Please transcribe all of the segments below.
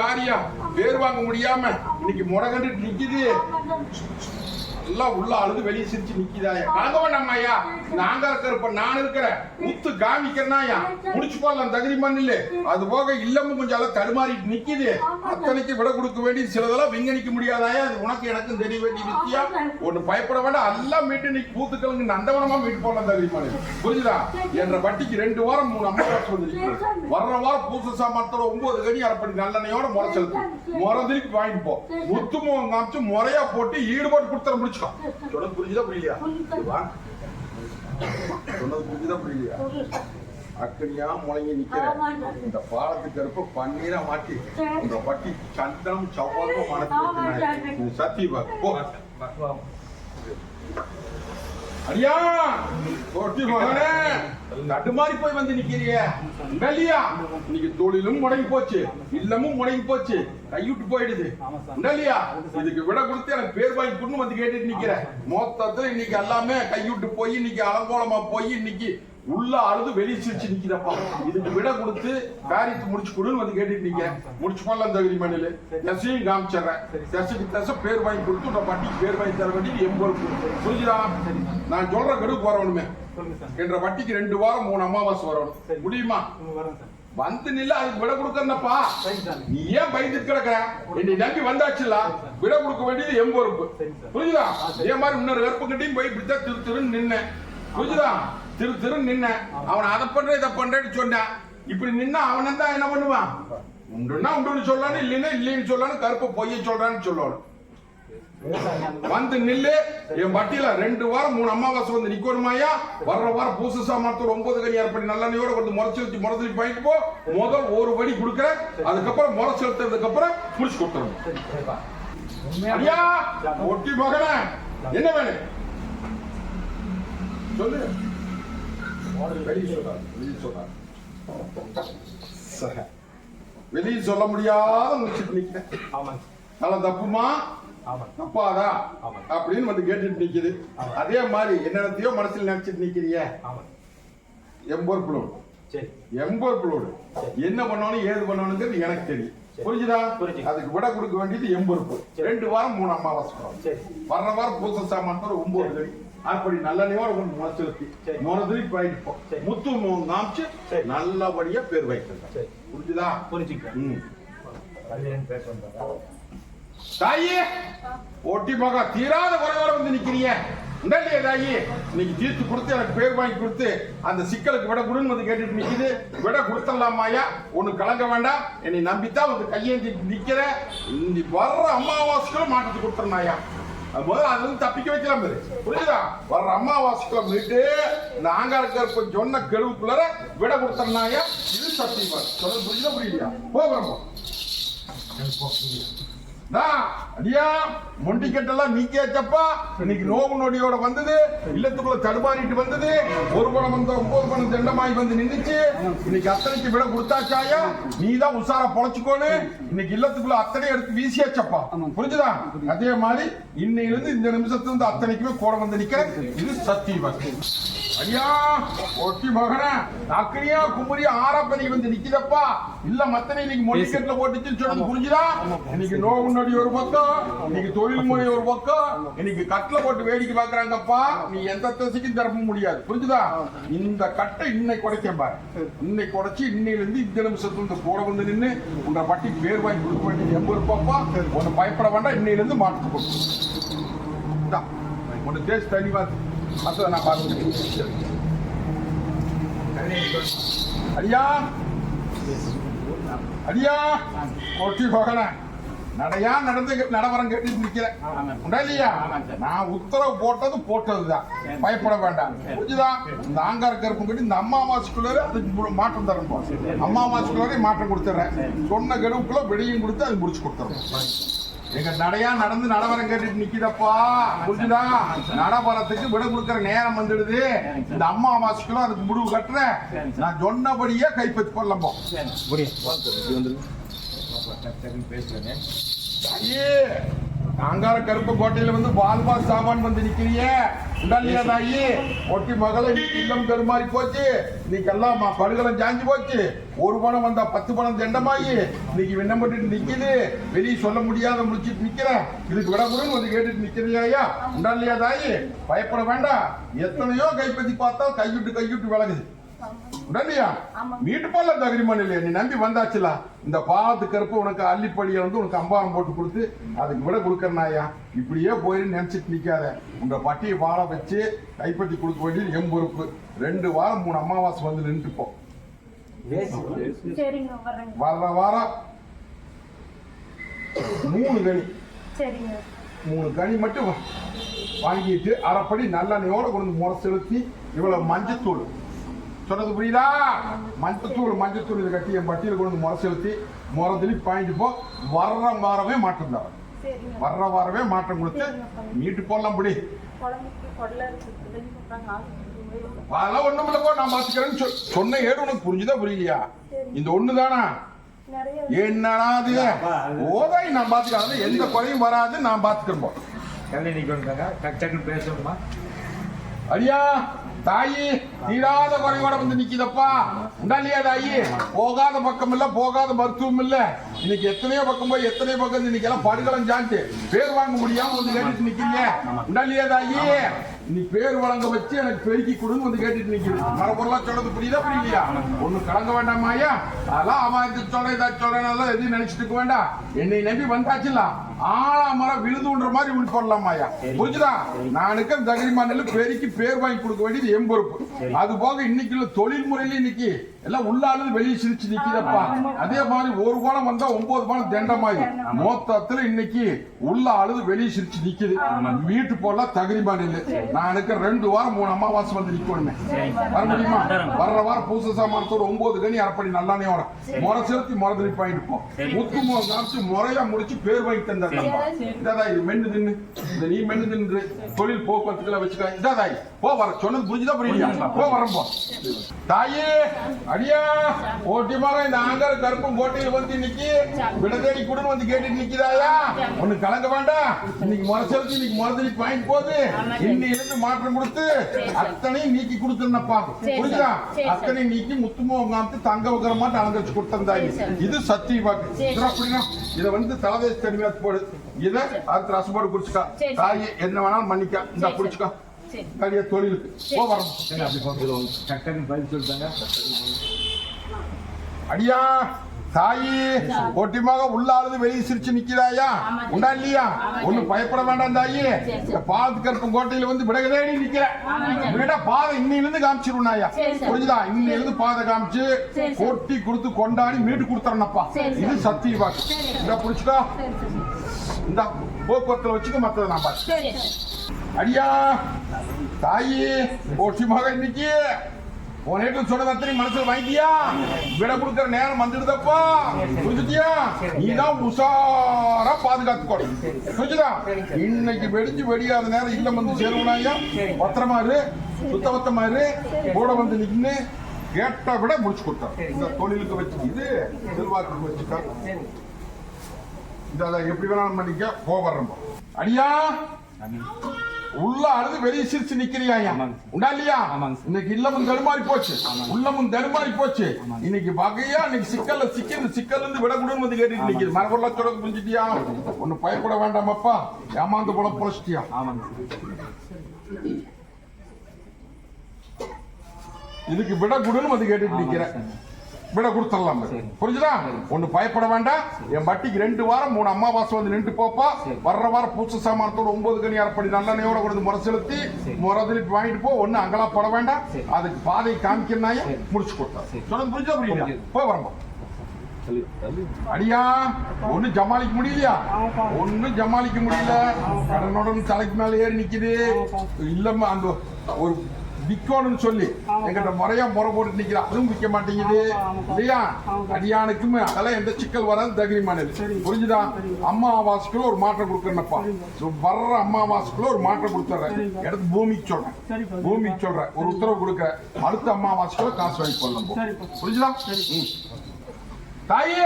காரியம். பேர் வாங்க முடியாம இன்னைக்கு முடகண்டு நிக்குது. எல்லாம் உள்ள அழுது வெளியே சிரிச்சு நிக்குதாயா கலங்கவன் அம்மாயா ஐயா. நாங்க இருக்கிறப்ப நான் இருக்கிறேன். முத்து காமிக்கிறனாயா முடிச்சு போடலாம் தகுதி மண்ணில் அது போக இல்லமும் கொஞ்சம் அளவு தடுமாறி நிக்குது. அத்தனைக்கு விட கொடுக்க வேண்டிய சிலதெல்லாம் விங்கணிக்க முடியாதாயா அது உனக்கு எனக்கும் தெரிய வேண்டிய வித்தியா? ஒண்ணு பயப்பட வேண்டாம். எல்லாம் மீட்டு இன்னைக்கு பூத்துக்களுங்க நந்தவனமா மீட்டு போடலாம் தகுதி மண்ணில் புரிஞ்சுதா? என்ற வட்டிக்கு ரெண்டு வாரம் மூணு அம்மா காசு வர்ற வாரம் பூச சாமானத்தோட ஒன்பது கனி அரைப்படி நல்லெண்ணையோட முறை செலுத்து. முறை திருப்பி வாங்கிட்டு போ. முத்துமுகம் காமிச்சு முறையா போட்டு ஈடுபாடு கொடுத்துற முடிச்சுக்கோ சொன்னது புரிஞ்சுதா புரியலையா வா. சொன்னது புரிஞ்சுதா புரியலையா அக்கனியா முழங்கி நிக்கிற இந்த பாலத்துக்கு இருப்ப பன்னீரா மாட்டி இந்த பட்டி சந்தனம் சவ்வாதும் மனசு சத்தியபா போ அடியா! கொட்டி மகனே! தட்டுமாறி போய் வந்து நிக்கிறிய இல்லையா இன்னைக்கு தொழிலும் முடங்கி போச்சு. இல்லமும் முடங்கி போச்சு. கைவிட்டு போயிடுது. இல்லையா இதுக்கு விட கொடுத்து எனக்கு பேர் வாங்கி கொண்டு வந்து கேட்டுட்டு நிக்கிறேன். மொத்தத்துல இன்னைக்கு எல்லாமே கைவிட்டு போய் இன்னைக்கு அலங்கோலமா போய் இன்னைக்கு உள்ள அழுது வெளியே சிரிச்சு நிக்கிறப்பா இதுக்கு விட கொடுத்து காரியத்தை முடிச்சு கொடுன்னு வந்து கேட்டுட்டு நிக்க முடிச்சு போடலாம் தகுதி மண்ணில். தசையும் காமிச்சிடுறேன். தசைக்கு தசை பேர் வாங்கி கொடுத்து உன் பட்டிக்கு பேர் வாங்கி தர வேண்டியது எம்பொறுப்பு புரிஞ்சுதா? நான் சொல்ற கெடுக்கு வரணுமே. என்ற வட்டிக்கு ரெண்டு வாரம் மூணு அமாவாசை வரணும். முடியுமா? வந்து நில்ல அதுக்கு விட கொடுக்கறப்பா நீ ஏன் பயந்துட்டு கிடக்குற? என்னை நம்பி வந்தாச்சுல விட கொடுக்க வேண்டியது எம் பொறுப்பு. சரி சார். புரியுதா இதே மாதிரி இன்னொரு வெறுப்புக்கிட்டையும் போய் இப்படித்தான் திரு திருன்னு நின்னேன். புரியுதா திரு திரு நின்ன. அவன் அதை பண்ற இதை பண்றேன்னு சொன்னான் இப்படி நின்னா அவன் தான் என்ன பண்ணுவான்? உண்டுன்னா உண்டுன்னு சொல்லணும் இல்லைன்னா இல்லைன்னு சொல்லணும் கருப்பு பொய்ய சொல்றான்னு சொல்லணும். வந்து நில்லு. என் வட்டியில ரெண்டு வாரம் மூணு அமாவாசை வந்து நிக்கணுமாயா வர்ற வாரம் பூச சாமானத்தோட ஒன்பது கனி ஏற்படி நல்லெண்ணையோட வந்து முறை செலுத்தி முறை செலுத்தி போ. முதல் ஒரு படி கொடுக்குறேன். அதுக்கப்புறம் முறை செலுத்துறதுக்கு அப்புறம் புடிச்சு கொடுத்துரும் ஐயா ஒட்டி மகனே என்ன வேணும்? சொல்லு. வெளியே சொல்றாரு வெளியே சொல்றாரு சரி. வெளியே சொல்ல முடியாத முடிச்சுட்டு நிக்கிறேன் ஆமாங்க. நல்ல தப்புமா? தப்பாதா. அப்படின்னு வந்து கேட்டுட்டு நிக்குது. அதே மாதிரி என்னென்னத்தையோ மனசுல நினைச்சிட்டு நிக்கிறிய எம்போர் சரி. எம்போர் புளோடு என்ன பண்ணணும் ஏது பண்ணணுங்கிறது எனக்கு தெரியும். புரிஞ்சுதா. அதுக்கு விட கொடுக்க வேண்டியது எம்பொறுப்பு. ரெண்டு வாரம் மூணு அமாவாசை வர்ற வாரம் பூச சாமான் ஒன்பது கடி. அப்படி நல்லெண்ணையோட முளைச்சிருச்சு சரி. முறதுலி போயிட்டு. முத்து மோகம் காமிச்சு. நல்லபடியா பேர் வைக்கிறது சரி. புரிஞ்சுதா? வந்தாரா தாயே ஒட்டி மகா தீராத குறையோட வந்து நிக்கிறீங்க. உண்டல்லையே தாயி? இன்னைக்கு தீர்த்து கொடுத்து எனக்கு பேர் வாங்கி கொடுத்து அந்த சிக்கலுக்கு விட கொடுன்னு வந்து கேட்டுட்டு நிக்குது. விட கொடுத்துடலாமாயா ஒண்ணு கலங்க வேண்டாம். என்னை நம்பித்தான் வந்து கையேந்தி நிக்கிற இந்த வர்ற அமாவாசைகளும் மாட்டத்து கொடுத்துருந்தாயா முதல்ல அது வந்து தப்பிக்க வைக்கலாம் பாரு. புரியுதா வர்ற அமாவாசைக்குள்ள மீட்டு இந்த ஆங்காரக்க சொன்ன கெடுவுக்குள்ளார விட கொடுத்துருந்தாயா இது சத்தியமா? சொல்ல புரியுதா புரியலையா? போகிறோம் நான் அடியா மொண்டிக்கட்டெல்லாம் நீக்கியாச்சப்பா இன்னைக்கு நோவு நொடியோட வந்தது. இல்லத்துக்குள்ள தடுமாறிட்டு வந்தது. ஒரு பணம் வந்த ஒன்பது பணம் தண்டமாய் வந்து நின்னுச்சு. இன்னைக்கு அத்தனைக்கு விட கொடுத்தாச்சாயா நீ தான் உசாரா பொழைச்சுக்கோனு இன்னைக்கு இல்லத்துக்குள்ள அத்தனை எடுத்து வீசியாச்சப்பா புரிஞ்சுதா? அதே மாதிரி இன்னையிலிருந்து இந்த நிமிஷத்துல இருந்து அத்தனைக்குமே கூட வந்து நிக்கிறேன் இது சத்தியம்? ஐயா ஒட்டி மகனே அக்கனியா குமரியா ஆறாப்பனி வந்து நிக்குதப்பா. இல்ல மத்தனை இன்னைக்கு மொழிக்கட்டுல போட்டுச்சுன்னு சொன்னது புரிஞ்சுதா? இன்னைக்கு நோவு நொடி ஒரு பக்கம் இன்னைக்கு தொழில் முறை ஒரு பக்கம் இன்னைக்கு கட்டில போட்டு வேடிக்கை பாக்குறாங்கப்பா நீ எந்த திசைக்கும் திரும்ப முடியாது. புரிஞ்சுதா? இந்த கட்டை இன்னைக்கு உடைக்கேன் பாரு. இன்னைக்கு உடைச்சு இன்னையில இருந்து இந்த நிமிஷத்துல இருந்து கூட வந்து நின்னு உன்னை பட்டி பேர் வாங்கி கொடுக்க வேண்டியது எம்பது இருப்பாப்பா உன்னை பயப்பட வேண்டாம் இன்னையில இருந்து மாட்டு கொடுக்கும் ஒன்று தேய்ச்சி தண்ணி பார்த்து மற்ற நான் பார்த்துக்கிறேன் ஐயா ஐயா கொட்டி போகல. நடையா நடந்து நடவரம் கேட்டு உண்டா இல்லையா? நான் உத்தரவு போட்டது போட்டதுதான். பயப்பட வேண்டாம். புரிஞ்சுதா? இந்த ஆங்கார கருப்பு கட்டி இந்த அம்மாவாசைக்குள்ளே அதுக்கு மு- மாற்றம் தரணும். அம்மாவாசைக்குள்ளே மாற்றம் கொடுத்துட்றேன் சொன்ன கெடுவுக்குள்ள வெளியும் கொடுத்து அது முடிச்சு கொடுத்துறேன் எங்க நடையா நடந்து நடவரம் கேட்டுட்டு நிக்குதப்பா. புரிஞ்சுதா? நடவரத்துக்கு விட கொடுக்கற நேரம் வந்துடுது. இந்த அம்மா மாசுக்குள்ள அதுக்கு முடிவு கட்டுறேன். நான் சொன்னபடியே கைப்பற்றி கொள்ளப்போ ஐயே! அங்கார கருப்பு கோட்டையில வந்து வால்பா சாமான் வந்து நிக்கிறிய. உடல்லையா தாயி ஒட்டி மகளை இல்லம் கருமாறி போச்சு. இன்னைக்கு எல்லாம் ம- படுகளம் ஜாஞ்சி போச்சு. ஒரு பணம் வந்தா பத்து பணம் தண்டமாயி. இன்னைக்கு விண்ணம் பண்ணிட்டு நிக்குது. வெளியே சொல்ல முடியாத முடிச்சிட்டு நிக்கிற இதுக்கு விட கூட வந்து கேட்டுட்டு நிக்கிறியா உடல்லையா தாயி? பயப்பட வேண்டாம். எத்தனையோ கைப்பத்தி பார்த்தா கைவிட்டு கைவிட்டு விலகுது. உடனடியா வீட்டு போல தகுதிமான இல்லையா நீ நம்பி வந்தாச்சுல? இந்த பாத்து கருப்பு உனக்கு அள்ளிப்படியை வந்து உனக்கு அம்பாரம் போட்டு கொடுத்து அதுக்கு விட கொடுக்கறனாயா? இப்படியே போயிரு நினைச்சிட்டு நிக்காத. உங்க பட்டியை வாழ வச்சு கைப்பற்றி கொடுக்க வேண்டியது எம் பொறுப்பு. ரெண்டு வாரம் மூணு அமாவாசை வந்து நின்றுப்போம் வர வாரம் மூணு கனி. சரிங்க. மூணு கனி மட்டும் வாங்கிட்டு அரைப்படி நல்லெண்ணெயோட கொண்டு வந்து முறை செலுத்தி இவ்வளவு மஞ்சத்தூள். சொன்னது புரியுதா? மஞ்சத்தூள் மஞ்சத்தூள் இதை கட்டி என் பட்டியல கொண்டு வந்து முறை செலுத்தி முறை திருப்பி பாயிட்டு போ வர்ற வாரமே மாற்றம் தர சரிங்க. வர்ற வாரமே மாற்றம் கொடுத்து மீட்டு போடலாம் பிடி. அதெல்லாம் ஒண்ணும் இல்லப்போ நான் பாத்துக்கிறேன்னு சொல் சொன்ன ஏடு உனக்கு புரிஞ்சுதா புரியலையா? இந்த ஒண்ணு தானா என்னடா அது ஓதாய் நான் பாத்துக்கிறேன் எந்த குறையும் வராது நான் பாத்துக்கிறேன் டக்குன்னு பேசணுமா? அடியா தாயி தீராத குறைவோட வந்து நிக்கிதப்பா. உண்டாலியா தாயி? போகாத பக்கம் இல்ல போகாத மருத்துவம் இல்ல இன்னைக்கு எத்தனையோ பக்கம் போய் எத்தனையோ பக்கம் இன்னைக்கு எல்லாம் படுகளம் சாண்டு பேர் வாங்க முடியாம வந்து கேட்டு நிக்கிறீங்க. உண்டாலியா தாயி? நீ பேர் வழங்க வச்சு எனக்கு பெருக்கி கொடுன்னு வந்து கேட்டுட்டு நிக்குது மரபொருளா சொல்றது புரியுதா புரியலையா? ஒண்ணு கலங்க வேண்டாமாயா அதெல்லாம் அவன் இது சொல்றேன் இதை சொல்றேன் அதெல்லாம் எதுவும் நினைச்சிட்டு இருக்க வேண்டாம். என்னை நம்பி வந்தாச்சுல ஆளா மரம் விழுதுன்ற மாதிரி உள் போடலாமாயா புரிஞ்சுதா? நான் இருக்க தகுதிமா நெல் பெருக்கி பேர் வாங்கி கொடுக்க வேண்டியது என் பொறுப்பு. அது போக இன்னைக்கு உள்ள தொழில் முறையில இன்னைக்கு எல்லாம் உள்ளாலும் வெளியே சிரிச்சு நிக்குதப்பா அதே மாதிரி ஒரு பானம் வந்தா ஒன்பது பானம் தண்டமாயி. மொத்தத்துல இன்னைக்கு உள்ள அழுது வெளியே சிரிச்சு நிக்குது. வீட்டு போல தகுதிமா நெல் நான் இருக்க ரெண்டு வாரம் மூணு அமாவாசை வந்து நிக்கணுமே. வர முடியுமா? வர்ற வாரம் பூச சாமானத்தோட ஒன்பது கனி அரைப்படி நல்லானே வரும். முறை செலுத்தி முறை திருப்பி போ. முத்து முகம் காமிச்சு முறையா முடிச்சு பேர் வாங்கி தந்தாருப்பா இதாதா இது மென்னு தின்னு. இந்த நீ மென்னு தின்னு தொழில் போக்குவரத்துக்குள்ள வச்சுக்க இதாதா போ வர. சொன்னது புரிஞ்சுதா புரியலையா? போ வரேன் போ. தாயே அடியா ஓட்டி மகன் இந்த ஆங்கர கருப்பும் கோட்டையில் வந்து இன்னைக்கு விட தேடி குடுன்னு வந்து கேட்டுட்டு நிக்கிறாயா ஒண்ணு கலங்க வேண்டாம். இன்னைக்கு முறை செலுத்தி இன்னைக்கு முறை திருப்பி வாங்கிட்டு போகுது இன்னையிலிருந்து மாற்றம் கொடுத்து அத்தனையும் நீக்கி கொடுத்துருந்தப்பா. புரியுதா? அத்தனையும் நீக்கி முத்துமுகம் காமித்து தங்க வைக்கிற மாட்டு அலங்கரிச்சு கொடுத்திருந்தாங்க இது சத்திய வாக்கு? இதை வந்து தலதேச தனிமையா போடு. இதை அடுத்த ரசப்போடு குடிச்சுக்கா தாய் என்ன வேணாலும் மன்னிக்கா. இந்த குடிச்சுக்கா கடிய தொழிலுக்கு போ வரோம். ஏங்க அப்படி டக் டக்குன்னு பதில் சொல்லிட்டாங்க. அடியா தாயி ஒட்டிமாக உள்ளாளுது வெளியே சிரிச்சு நிக்கிறாயா? உண்டா இல்லையா? ஒண்ணு பயப்பட வேண்டாம் தாயி. இந்த பாலத்து கருப்பு கோட்டையில வந்து விடகதேடி நிக்கிற. விட பாதை இன்னிலிருந்து காமிச்சிருந்தாயா புரிஞ்சுதா? இன்னிலிருந்து பாதை காமிச்சு கொட்டி கொடுத்து கொண்டாடி மீட்டு கொடுத்துறனப்பா. இது சத்திய வாக்கு இந்த புடிச்சுக்கோ. இந்த போக்குவரத்துல வச்சுக்க மத்ததை நான் பார்த்து அடியா! தாயி ஒட்டி மக இன்னைக்கு உன் நேற்று சொன்னது அத்தனை மனசுல வாங்கிட்டியா? விட கொடுக்கிற நேரம் வந்துடுதப்பா. புரிஞ்சுட்டியா? நீதான் உஷாரா பாதுகாத்துக்கோ. புரிஞ்சுதா? இன்னைக்கு வெடிஞ்சு வெடியாத நேரம் இல்லம் வந்து சேருவனாயா பத்திரமா இரு. சுத்தபத்தமா இரு. கூட வந்து நின்னு கேட்ட விட முடிச்சு கொடுத்தான் இந்த தொழிலுக்கு வச்சு இது செல்வாக்கு வச்சுக்கா இதை எப்படி வேணாலும் பண்ணிக்க. போவர்றோம் அடியா! உள்ள அழுது வெளியே சிரிச்சு நிக்கிறியாயா? ஆமாங்க. உண்டா இல்லையா. இன்னைக்கு இல்லமும் தடுமாறி போச்சு. உள்ளமும் தடுமாறி போச்சு. இன்னைக்கு வகையா இன்னைக்கு சிக்கல்ல சிக்கி இந்த சிக்கல்ல இருந்து விடக்கூடாது வந்து கேட்டுட்டு நிக்குது மரபொருளா சொல்றது புரிஞ்சுட்டியா? ஒண்ணு பயப்பட வேண்டாமப்பா. ஏமாந்து போல பொழைச்சிட்டியா இதுக்கு விட குடுன்னு வந்து கேட்டுட்டு நிக்கிறேன். விட கொடுத்துடலாம். புரிஞ்சுதா? ஒண்ணு பயப்பட வேண்டாம். என் வட்டிக்கு ரெண்டு வாரம் மூணு அமாவாசை வந்து நின்று போப்பா. வர்ற வாரம் பூச்ச சாமானத்தோட ஒன்பது கனி அரைப்படி நல்லெண்ணையோட கொடுத்து முறை செலுத்தி முறை திருப்பி வாங்கிட்டு போ. ஒண்ணு அங்கெல்லாம் போட வேண்டாம். அதுக்கு பாதை காமிக்கிறனாய முடிச்சு கொடுத்தா. சரி. சொன்னது புரிஞ்சா புரியுதா? புரியுது. போய் வரம்போ. அடியா ஒண்ணு ஜமாளிக்க முடியலையா? ஒண்ணு ஜமாளிக்க முடியல. கடனுடன் தலைக்கு மேல ஏறி நிக்குது. இல்லம்மா அந்த ஒரு விக்கணும்னு சொல்லி. எங்கிட்ட முறையா முறை போட்டு நிக்கிறா. அதுவும் விற்க மாட்டேங்குது. இல்லையா? அடியானுக்கும் அதெல்லாம் எந்த சிக்கல் வராது தகுதிமானது புரிஞ்சுதா? அம்மாவாசைக்குள்ள ஒரு மாற்றம் கொடுக்கறேன்ப்பா வர்ற அம்மாவாசைக்குள்ள ஒரு மாற்றம் கொடுத்துறேன் எடுத்து பூமிக்கு சொல்றேன். பூமிக்கு சொல்றேன். ஒரு உத்தரவு கொடுக்க. அடுத்த அம்மாவாசைக்குள்ள காசு வாங்கி கொள்ளணும் புரிஞ்சுதா. தாயே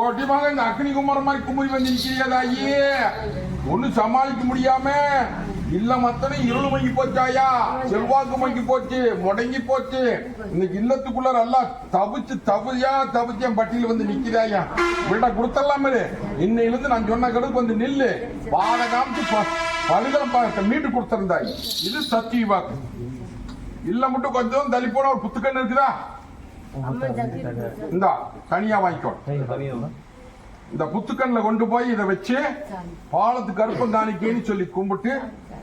ஓட்டிமாக இந்த அக்னி குமார மாதிரி குமுறி வந்து நிக்கிறியா தாயே. ஒண்ணு சமாளிக்க முடியாம இல்லம் அத்தனை இருள் மங்கி போச்சாயா செல்வாக்கு மங்கி போச்சு முடங்கி போச்சு. இன்னைக்கு இல்லத்துக்குள்ள நல்லா தவிச்சு தவியா தவிச்சு என் பட்டியல வந்து நிக்கிறாயா உள்ள கொடுத்தலாமே இன்னையிலிருந்து நான் சொன்ன கடுக்கு வந்து நில்லு. பாட காமிச்சு ப- பழுதம் மீட்டு கொடுத்திருந்தாய். இது சத்திய வாக்கு. இல்ல மட்டும் கொஞ்சம் தள்ளி போன ஒரு புத்துக்கண்ணு இருக்குதா? இந்தா தனியா வாங்கிக்கோ. இந்த புத்துக்கண்ணில் கொண்டு போய் இதை வச்சு பாலத்துக்கு கருப்பம் தானிக்கேன்னு சொல்லி கும்பிட்டு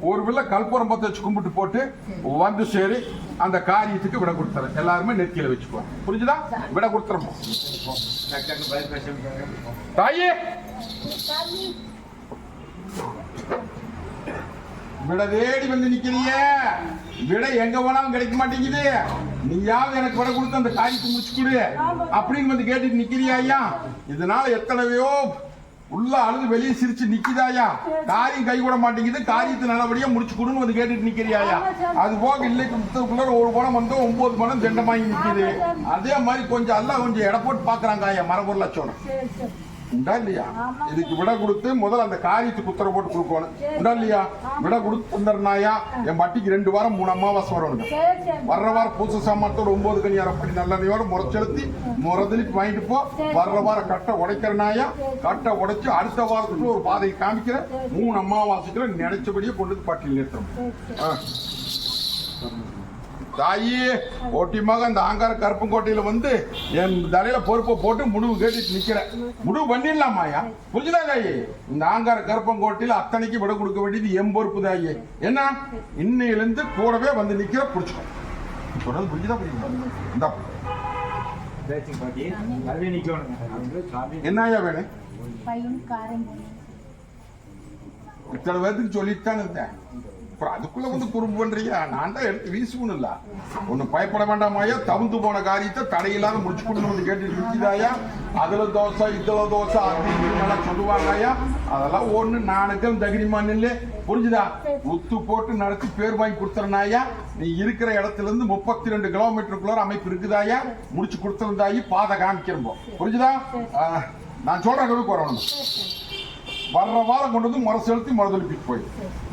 ஒரு வில்ல கல்பூரம் பத்த வச்சு கும்பிட்டு போட்டு வந்து சரி அந்த காரியத்துக்கு விட கொடுத்துறேன். எல்லாருமே நெத்தியில வச்சுக்கோ. புரிஞ்சுதா? விட கொடுத்துறோம். தாயே! விட தேடி வந்து நிக்கிறீங்க. விட எங்க போனாலும் கிடைக்க மாட்டேங்குது. நீயாவது எனக்கு விட கொடுத்து அந்த காரியத்தை முடிச்சு கொடு. அப்படின்னு வந்து கேட்டுட்டு நிக்கிறியா ஐயா. இதனால எத்தனையோ உள்ள அழுது வெளியே சிரிச்சு நிக்குதாயா? காரியம் கை கூட மாட்டேங்குது. காரியத்தை நல்லபடியா முடிச்சு கொடுன்னு வந்து கேட்டுட்டு நிக்கிறியாயா? அது போக இல்லை குடுத்ததுக்குள்ள ஒரு பணம் வந்து ஒன்பது பணம் தண்டமாகி நிக்குது. அதே மாதிரி கொஞ்சம் எல்லாம் கொஞ்சம் எடை போட்டு பாக்குறாங்க ஐயா மரபொருள் லட்சணம் உண்டா இல்லையா? இதுக்கு விட கொடுத்து முதல்ல அந்த காரியத்துக்கு உத்தரவு போட்டு கொடுக்கணும். உண்டா இல்லையா? விட கொடுத்து தந்துடுனாயா என் பட்டிக்கு ரெண்டு வாரம் மூணு அமாவாசை வரணும் வர்ற வாரம் பூச சாமானத்தோட ஒன்பது கனி அரைப்படி நல்லெண்ணையோட முறைச்செலுத்தி முறதளிப்பு வாங்கிட்டு போ. வர்ற வாரம் கட்டை உடைக்கிறனாயா? கட்டை உடைச்சு அடுத்த வாரத்துக்குள்ள ஒரு பாதையை காமிக்கிற மூணு அமாவாசைக்குள்ள நினைச்சபடியே கொண்டு வந்து பட்டியல் நிறுத்தணும். ஆ. தாயி ஓட்டியமாக அந்த ஆங்கார கருப்பங்கோட்டையில வந்து என் தலையில பொறுப்பை போட்டு முடிவு கேட்டுட்டு நிக்கிறேன். முடிவு பண்ணிடலாமாயா புரிஞ்சுதா தாயி? இந்த ஆங்கார கருப்பங்கோட்டையில அத்தனைக்கு விட கொடுக்க வேண்டியது என் பொறுப்பு தாயி. என்ன? இன்னையிலிருந்து கூடவே வந்து நிக்கிற புடிச்சுக்கோ. சொல்றது புரிஞ்சுதா புரியுதா? இந்த. என்னய்யா வேணும் இத்தனை பேர்த்துக்கு சொல்லிட்டு தான் இருந்தேன். அப்புறம் அதுக்குள்ள வந்து குறும்பு பண்றியா நான் தான் எடுத்து வீசுவணும் இல்ல ஒண்ணு பயப்பட வேண்டாமாயா தவுந்து போன காரியத்தை தடையில்லாத முடிச்சு கொடுன்னு வந்து கேட்டு நிற்கிதாயா அதுல தோசை இதுல தோசை அது இதுன்னு அதெல்லாம் ஒண்ணு நானுக்கும் தகிரிமான் இல்ல புரிஞ்சுதா? உத்து போட்டு நடத்தி பேர் வாங்கி கொடுத்துறனாயா நீ இருக்கிற இடத்துல இருந்து முப்பத்தி ரெண்டு கிலோமீட்டருக்குள்ள அமைப்பு இருக்குதாயா முடிச்சு கொடுத்துருந்தாயி பாதை காமிக்கிறோம் புரிஞ்சுதா? நான் சொல்ற அளவுக்கு வரணும் வர்ற வாரம் கொண்டு வந்து முறை செலுத்தி முறதொலிப்பிட்டு போய்.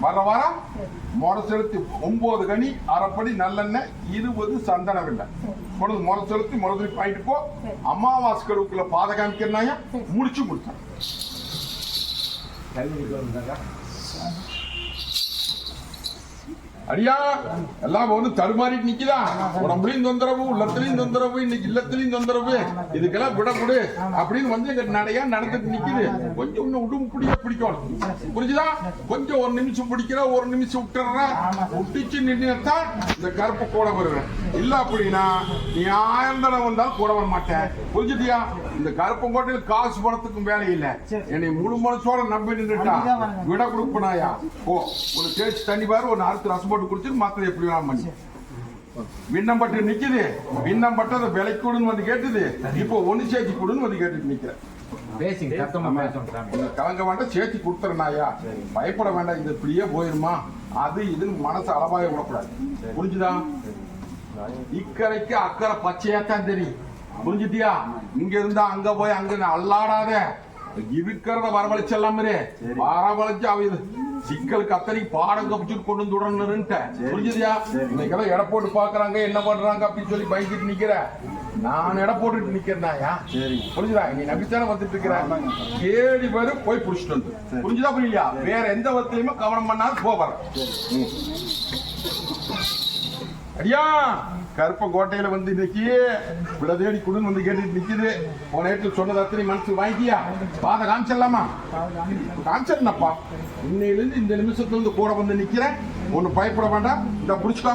வர்ற வாரம் முறை செலுத்தி ஒன்பது கனி அரைப்படி நல்லெண்ணெய் இருபது சந்தன வெண்ணை கொண்டு வந்து முறை செலுத்தி முறதொலிப்பு ஆயிட்டு போ. அமாவாசை கருவுக்குள்ள பாதை காமிக்கிறனாயா முடிச்சு கொடுத்தேன் அடியா எல்லாம் வந்து தடுமாறிட்டு நிக்குதா? உடம்புலையும் தொந்தரவு உள்ளத்திலையும் தொந்தரவு இன்னைக்கு இல்லத்திலையும் தொந்தரவு. இதுக்கெல்லாம் விட அப்படின்னு வந்து எங்க நடையா நடந்துட்டு நிக்குது. கொஞ்சம் இன்னும் உடம்பு பிடிக்க பிடிக்கணும் புரிஞ்சுதா? கொஞ்சம் ஒரு நிமிஷம் பிடிக்கிற ஒரு நிமிஷம் விட்டுற. விட்டுச்சு நின்றுதான் இந்த கருப்பு கூட வருவேன். இல்ல அப்படின்னா நீ ஆயிரம் தடவை வந்தாலும் கூட வர மாட்டேன். புரிஞ்சுட்டியா? இந்த கருப்பங்கோட்டையில் காசு பணத்துக்கும் வேலை இல்லை. என்னை முழு மனசோட நம்பி நின்றுட்டா விட கொடுப்பனாயா? ஓ ஒரு தேய்ச்சி தண்ணி பாரு ஒரு அறுத்து ரசம் போட்டு குடிச்சு மத்தது எப்படி வேணாம் பண்ணி. விண்ணம் பட்டு நிக்குது. விண்ணம் பட்டு அதை விலை கொடுன்னு வந்து கேட்டுது. இப்போ ஒண்ணு சேர்த்தி கொடுன்னு வந்து கேட்டுட்டு நிக்கிறேன். கலங்க வேண்டாம் சேர்த்தி கொடுத்துறனாயா? பயப்பட வேண்டாம் இது இப்படியே போயிருமா? அது இதுன்னு மனசு அளவாய விடக்கூடாது. புரிஞ்சுதா? இக்கரைக்கு அக்கறை பச்சையா தான் தெரியும். புரிஞ்சுட்டியா? இங்க இருந்தா அங்க போய் அங்க அல்லாடாத. இருக்கிறத வரவழைச்செல்லாமே வரவழைச்சு அவ சிக்கலுக்கு அத்தனைக்கு பாடம் கப்பிச்சுட்டு கொண்டு வந்து விடணுன்னுட்ட புரிஞ்சுதியா இன்னைக்கெல்லாம் எடை போட்டு பாக்குறாங்க என்ன பண்றாங்க அப்படின்னு சொல்லி பயந்துட்டு நிக்கிற. நான் எடை போட்டுட்டு நிக்கிறேன்யா? சரி. புரிஞ்சுதா? நீ நம்பித்தானே வந்துட்டு இருக்கிற ஏழு பேரும் போய் புடிச்சிட்டு வந்து. புரிஞ்சுதா புரியலையா? வேற எந்த விதத்திலயுமே கவனம் பண்ணாது போவார் அடியா கருப்ப கோட்டையில வந்து இன்னைக்கு விட தேடி குடுன்னு வந்து கேட்டுட்டு நிக்குது. போன நேரத்தில் சொன்னது அத்தனை மனசு வாங்கிட்டியா பாதை காமிச்சிடலாமா? காமிச்சிடனப்பா இன்னையிலிருந்து இந்த நிமிஷத்துல இருந்து கூட வந்து நிக்கிறேன். ஒண்ணு பயப்பட வேண்டாம். இந்த புடிச்சுக்கோ.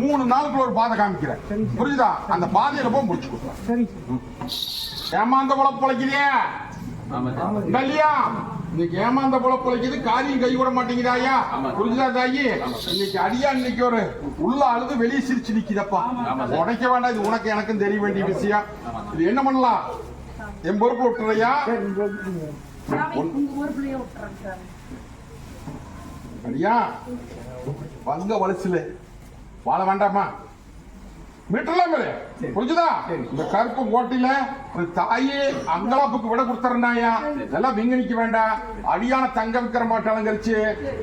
மூணு நாளுக்குள்ள ஒரு பாதை காமிக்கிறேன். புரியுதா அந்த பாதையில போய் முடிச்சு கொடுக்கலாம் ஏமாந்த போல பிழைக்கிறியே? இல்லையா இன்னைக்கு ஏமாந்த போல பிழைக்குது காரியம் கை விட மாட்டேங்குதாயா புரிஞ்சுதா தாயி? இன்னைக்கு அடியா இன்னைக்கு ஒரு உள்ள அழுது வெளியே சிரிச்சு நிக்குதப்பா. உடைக்க வேண்டாம் இது உனக்கு எனக்கும் தெரிய வேண்டிய விஷயம். இது என்ன பண்ணலாம்? என் பொறுப்பு விட்டுறையா? அடியா வங்க வலசுல. வாழ வேண்டாமா? மீட்டர்லாம் மேலே புரிஞ்சுதா? இந்த கருப்பு ஒரு தாயி அங்கலாப்புக்கு விட கொடுத்துறனாயா இதெல்லாம் விங்கனிக்க வேண்டாம். அடியான தங்க விக்கிற மாட்டை அலங்கரிச்சு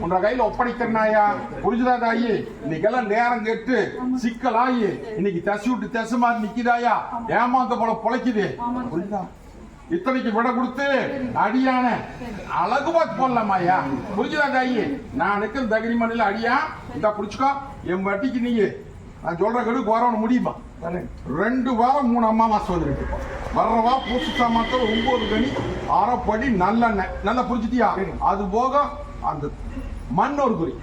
உன்ற கையில ஒப்படைக்கிறனாயா புரிஞ்சுதா தாயி? இன்னைக்கெல்லாம் நேரம் கேட்டு சிக்கலாயி இன்னைக்கு தசி விட்டு தசை மாதிரி நிக்குதாயா? ஏமாந்த போல பொழைக்குது. புரிஞ்சுதா? இத்தனைக்கு விட கொடுத்து அடியான அழகு பார்த்து போடலாமாயா? புரிஞ்சுதா தாயி? நான் நிக்கிற தகிரி மண்ணில் அடியா? இந்த புடிச்சுக்கோ. என் வட்டிக்கு நீங்க நான் சொல்ற கடுக்கு வரவன முடியுமா? ரெண்டு வாரம் மூணு அம்மாவாசை வந்துருக்கு வர்றவா பூசு மாத்திரம் ஒன்பது கனி அரைப்படி நல்லெண்ணெய். நல்லா புரிஞ்சுட்டியா? அது போக அந்த மண் ஒரு குறி.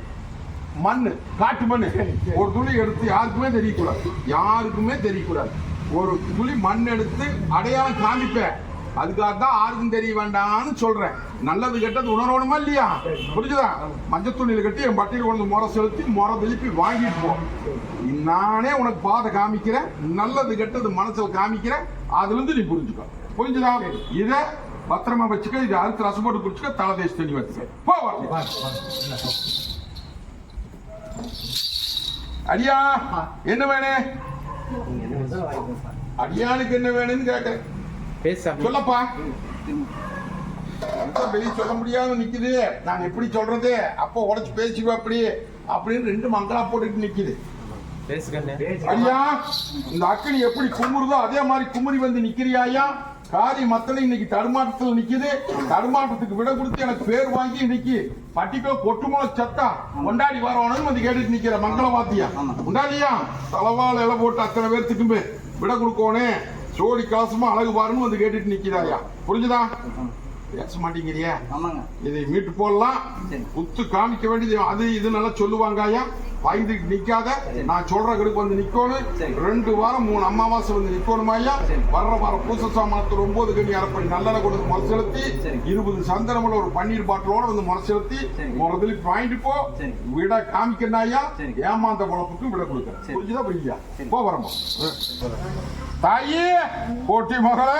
மண்ணு காட்டு மண்ணு. ஒரு துளி எடுத்து யாருக்குமே தெரியக்கூடாது. யாருக்குமே தெரியக்கூடாது. ஒரு துளி மண் எடுத்து அடையாளம் காமிப்பேன் அதுக்காக தான் யாருக்கும் தெரிய வேண்டாம்னு சொல்றேன். நல்லது கெட்டது உணரணுமா இல்லையா? புரிஞ்சுதா? மஞ்சள் துணியில் கட்டி என் பட்டியல் கொண்டு முறை செலுத்தி முறை திருப்பி வாங்கிட்டு போ. நானே உனக்கு பாதை காமிக்கிறேன் நல்லது கெட்டது மனசுல காமிக்கிறேன் அதுல இருந்து நீ புரிஞ்சுக்கோ. புரிஞ்சுதா? இதை பத்திரமா வச்சுக்க இது அறுத்து ரசம் போட்டு குடிச்சுக்க தலை தேய்ச்சி தண்ணி வச்சுக்க. போ. அடியா என்ன வேணும்? அடியானுக்கு என்ன வேணும்னு கேட்டேன். சொல்லப்பா. வெளிய சொல்ல முடியாம நிக்குது. நான் எப்படி சொல்றது? அப்போ உடைச்சு பேசிக்குவா அப்படி? அப்படின்னு ரெண்டு மங்களா போட்டுட்டு நிக்குது. ஐயா இந்த அக்கனி எப்படி குமுறுதோ அதே மாதிரி குமுறி வந்து நிக்கிறியாயா காரி மத்தனை இன்னைக்கு தடுமாட்டத்துல நிக்குது. தடுமாட்டத்துக்கு விட கொடுத்து எனக்கு பேர் வாங்கி இன்னைக்கு பட்டிக்கோ கொட்டுமோ சத்தா கொண்டாடி வரணும்னு வந்து கேட்டுட்டு நிக்கிற மங்கள வாத்தியா கொண்டாடியா தலவாள் இலை போட்டு அத்தனை பேர்த்துக்குமே விட கொடுக்கணும் சோடி கலசமா அழகு பாருன்னு வந்து கேட்டுட்டு நிக்கிறாயா புரிஞ்சுதா பேச மாட்டேங்கிறியா ஆமாங்க இதை மீட்டு போடலாம். குத்து காமிக்க வேண்டியது அது இது நல்லா சொல்லுவாங்க ஐயா பயந்துட்டு நிக்காத நான் சொல்ற கடுக்கு வந்து நிக்கணும். ரெண்டு வாரம் மூணு அமாவாசை வந்து நிக்கணும் ஐயா சரி. வர்ற வாரம் பூச சாமானத்தில் ஒன்பது கண்ணி அரைப்படி நல்லெண்ண கொடுத்து முறை செலுத்தி. இருபது சந்தனமுள்ள ஒரு பன்னீர் பாட்டிலோட வந்து முறை செலுத்தி சரி. முறை திருப்பி வாங்கிட்டு போ. விட காமிக்கணும் ஐயா சரி. ஏமாந்த பொழப்புக்கும் விட கொடுக்க சரி. புரிஞ்சுதா புரியா சரி. போ வரமா தாயி போட்டி மகள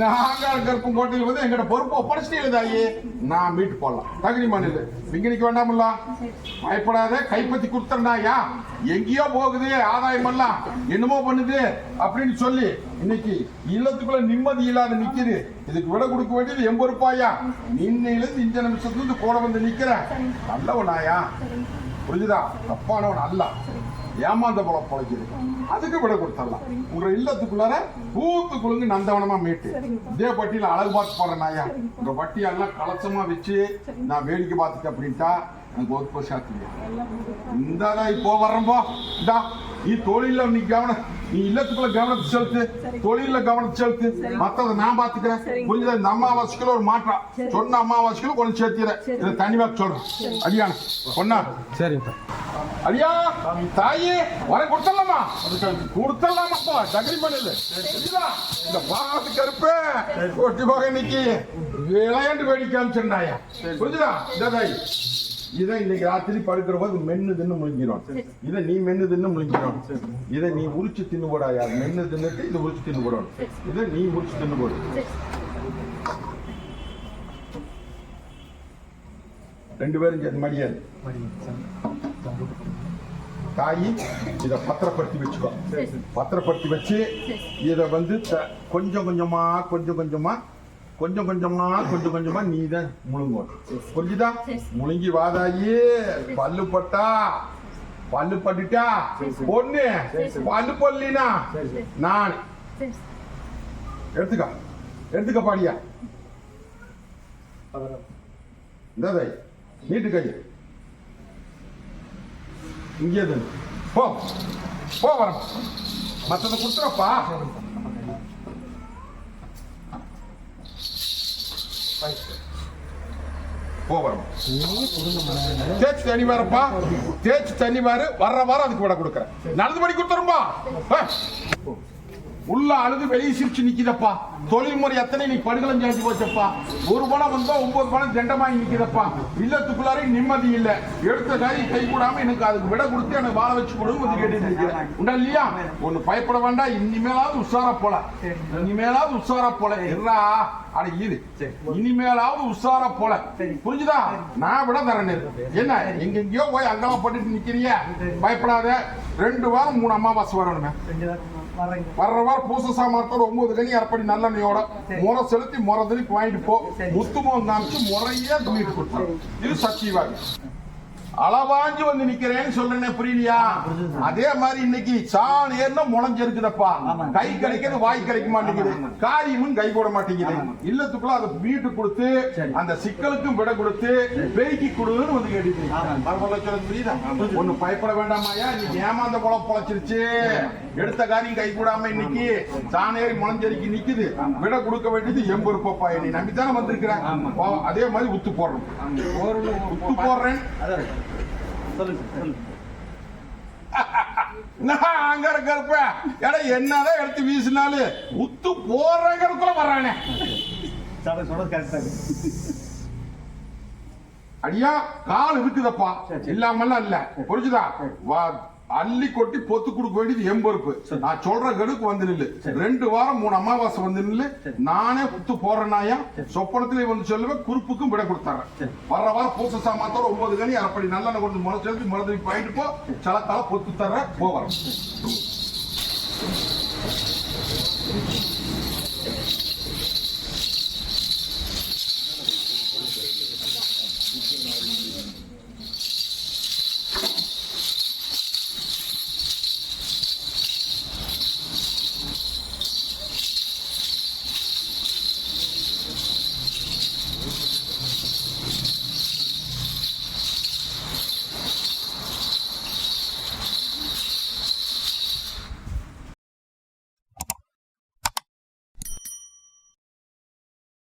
நாங்க கருப்பும் கோட்டையில் வந்து எங்கிட்ட பொறுப்பு ஒப்படைச்சிட்டே தாயி. நான் மீட்டு போடலாம். தகுதி மண்ணில் விங்கனிக்க வேண்டாமல்ல. பயப்படாத கைப்பற்றி கொடுத்துருந்தாயா எங்கேயோ போகுது ஆதாயம் எல்லாம். என்னமோ பண்ணுது அப்படின்னு சொல்லி இன்னைக்கு இல்லத்துக்குள்ள நிம்மதி இல்லாத நிக்குது. இதுக்கு விட கொடுக்க வேண்டியது எம்பொறுப்பாயா நின்னையிலிருந்து இந்த நிமிஷத்துல இருந்து கூட வந்து நிக்கிறேன். நல்லவனாயா புரிஞ்சுதா தப்பானவன் அல்ல. ஏமாந்த போல பொழைக்குது அதுக்கு விட கொடுத்துடலாம். உங்க இல்லத்துக்குள்ளார பூத்து குழுங்கு நந்தவனமா மீட்டு. இதே பட்டியல அழகு பார்த்து போறேன் நாயா உங்க பட்டியெல்லாம் கலச்சமா வச்சு நான் வேடிக்கை பார்த்துட்டு அப்படின்ட்டா எனக்கு ஒதுப்ப சாத்திங்க இந்தாடா இப்போ வர்றம்போ இந்தா. நீ தொழில நீ கவனம் நீ இல்லத்துக்குள்ள கவனத்தை செலுத்து தொழில கவனத்தை செலுத்து மத்தத நான் பாத்துக்கிறேன் புரிஞ்சதா இந்த அம்மாவாசைக்குள்ள ஒரு மாற்றம் சொன்ன அம்மாவாசைக்குள்ள கொஞ்சம் சேர்த்திட இதை தனிவா சொல்றேன் அடியான் பொண்ணா சரிப்பா ஐயா தாயே வர கொடுத்தலாமா கொடுத்தலாமாப்பா தகரி பண்ணல இந்த பாத்து கருப்பு ஒட்டி போக இன்னைக்கு விளையாண்டு வேடி காமிச்சிருந்தாயா புரிஞ்சுதா இந்த தாய் இதை இன்னைக்கு ராத்திரி படுக்கிற போது மென்னு தின்னு முழுங்கிடும் இதை நீ மென்னு தின்னு முழுங்கிடும் இதை நீ உரிச்சு தின்னு போடாயா மென்னு தின்னுட்டு இதை உரிச்சு தின்னு போடணும். இதை நீ உரிச்சு தின்னு போடு. ரெண்டு பேரும் சேர்ந்து மடியாது தாயி இதை பத்திரப்படுத்தி வச்சுக்கோ. பத்திரப்படுத்தி வச்சு இதை வந்து கொஞ்சம் கொஞ்சமா கொஞ்சம் கொஞ்சமா கொஞ்சம் கொஞ்சமா கொஞ்சம் கொஞ்சமா நீ தான் முழுங்கும் புரிஞ்சுதா முழுங்கி வாதாயி பல்லு பட்டா பல்லு பட்டுட்டா? பொண்ணு பல்லு பொல்லினா நான். எடுத்துக்க. எடுத்துக்க பாடியா? இந்த தாய் நீட்டு கையை இங்கே போ. போ வரம் மற்றதை கொடுத்துறப்பா போகிறோம் தேய்ச்சி தண்ணி வரப்பா தேய்ச்சி தண்ணி வாரு வர்ற வாரம் அதுக்கு விட கொடுக்குறேன். நல்லது படி கொடுத்துரும்பா. உள்ள அழுது வெளியே சிரிச்சு நிக்குதப்பா. தொழில்முறை எத்தனை நீ படுகலம் சாஞ்சி போச்சப்பா? ஒரு பணம் வந்தா ஒன்பது பணம் ஜெண்டமாகி நிக்குதப்பா இல்லத்துக்குள்ளாரே நிம்மதி இல்ல. எடுத்த காரியம் கை கூடாம எனக்கு அதுக்கு விட கொடுத்து எனக்கு வாழ வச்சு கொடுன்னு வந்து இருக்கிறேன் உண்டா இல்லையா? ஒண்ணு பயப்பட வேண்டாம். இனிமேலாவது உஷாரா போல. இனிமேலாவது உஷாரா போல. இருடா. அட இரு. இனிமேலாவது உஷாரா போல. புரிஞ்சுதா? நான் விட தரேன் என்ன? எங்கெங்கயோ போய் அங்கெல்லாம் பட்டுட்டு நிக்கிறிய? பயப்படாத. ரெண்டு வாரம் மூணு அமாவாசை வரணுமே. வர்ற வாரம் பூச சாமானத்தோட ஒன்பது கனி அரைப்படி நல்லெண்ணையோட முறை செலுத்தி முறை திருப்பி வாங்கிட்டு போ. முத்துமம் காமிச்சு முறையே மீட்டு கொடுத்தாரு. இது சத்தியவாதி. அளவாஞ்சு வந்து நிக்கிறேன்னு சொல்றேனே புரியலையா? அதே மாதிரி இன்னைக்கு சாண் ஏறினா முளைஞ்சிருக்குதப்பா. கை கிடைக்கிறது வாய் கிடைக்க மாட்டேங்குது. காரியமும் கை போட மாட்டேங்குது. இல்லத்துக்குள்ள அதை மீட்டு கொடுத்து அந்த சிக்கலுக்கும் விட கொடுத்து பெருக்கி கொடுன்னு வந்து சொல்ல புரியுதா? ஒண்ணு பயப்பட வேண்டாமாயா நீ ஏமாந்த போல பொழைச்சிருச்சு. எடுத்த காரியம் கை கூடாம இன்னைக்கு சாணேறி முளைஞ்சரிக்கு நிக்குது. விட கொடுக்க வேண்டியது எம்பொறுப்பப்பா என்னை நம்பித்தானே வந்திருக்கிறேன். அதே மாதிரி உத்து போடுறோம். உத்து போடுறேன். நான் அங்க இருக்கிறப்ப ஏடா என்னதான் எடுத்து வீசினாலும் உத்து போறங்கிறதுக்குள்ள வர்றானே. அடியா கால் இருக்குதப்பா இல்லாமல்லாம் இல்ல. புரிஞ்சுதா? வா அள்ளி கொட்டி பொத்து கொடுக்க வேண்டியது என் பொறுப்பு. நான் சொல்ற கடுக்கு வந்து நில்லு. ரெண்டு வாரம் மூணு அமாவாசை வந்து நில்லு. நானே குத்து போறேனாயா சொப்பனத்திலே வந்து சொல்லுவேன் குறுப்புக்கும் விட கொடுத்துறேன். வர்ற வாரம் பூச சாமாத்தோட ஒன்பது கனி அரைப்படி நல்லெண்ணெய் கொண்டு முளை செலுத்தி முளை பாயிட்டு போ. சலத்தால பொத்து தர்றேன். போவரம்